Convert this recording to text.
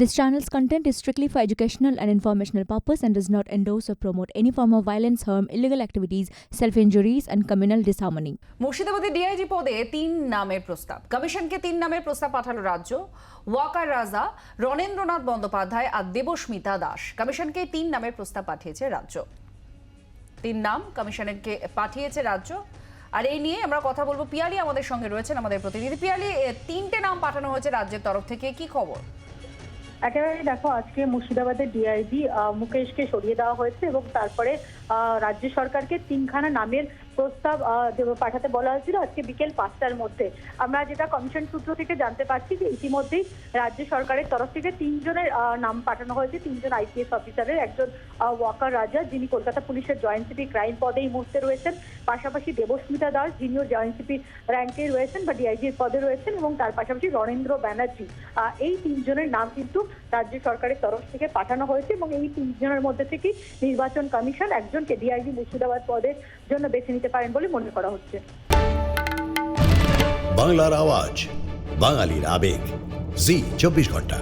This channel's content is strictly for educational and informational purpose and does not endorse or promote any form of violence, harm, illegal activities, self-injuries and communal disharmony. মুর্শিদাবাদে DIG পদে তিন নামের প্রস্তাব। কমিশনকে তিন নামের প্রস্তাব পাঠালো রাজ্য। ওয়াকার রাজা রণেন্দ্রনাথ বন্দ্যোপাধ্যায় আর দেবস্মিতা দাস। কমিশনকে তিন নামের প্রস্তাব পাঠিয়েছে রাজ্য। তিন নাম কমিশনকে পাঠিয়েছে রাজ্য। আর এই নিয়ে আমরা কথা বলব। পিয়ালি আমাদের সঙ্গে রয়েছেন আমাদের প্রতিনিধি। পিয়ালি তিনটে নাম পাঠানো হয়েছে রাজ্যের তরফ থেকে। কি খবর? একেবারে দেখো, আজকে মুর্শিদাবাদের ডিআইজি মুকেশকে সরিয়ে দেওয়া হয়েছে এবং তারপরে রাজ্য সরকারকে তিনখানা নামের প্রস্তাব পাঠাতে বলা হয়েছিল আজকে বিকেল পাঁচটার মধ্যে। আমরা যেটা কমিশন সূত্র থেকে জানতে পারছি যে ইতিমধ্যেই রাজ্য সরকারের তরফ থেকে তিনজনের নাম পাঠানো হয়েছে। তিনজন আইপিএস অফিসারের, একজন ওয়াকার রাজা, যিনি কলকাতা পুলিশের জয়েন্ট সিপি ক্রাইম পদে এই মুহূর্তে রয়েছেন। পাশাপাশি দেবস্মিতা দাস, যিনিও জয়েন্ট সিপি র্যাঙ্কে রয়েছেন বা ডিআইজির পদে রয়েছেন এবং তার পাশাপাশি রণেন্দ্র ব্যানার্জি। এই তিনজনের নাম কিন্তু রাজ্য সরকারের তরফ থেকে পাঠানো হয়েছে এবং এই তিনজনের মধ্যে থেকে নির্বাচন কমিশন একজনকে ডিআইজি মুর্শিদাবাদ পদের জন্য বেছে নিতে পারেন বলে মনে করা হচ্ছে। বাংলার আওয়াজ বাঙালির আবেগ। জি চব্বিশ ঘণ্টা।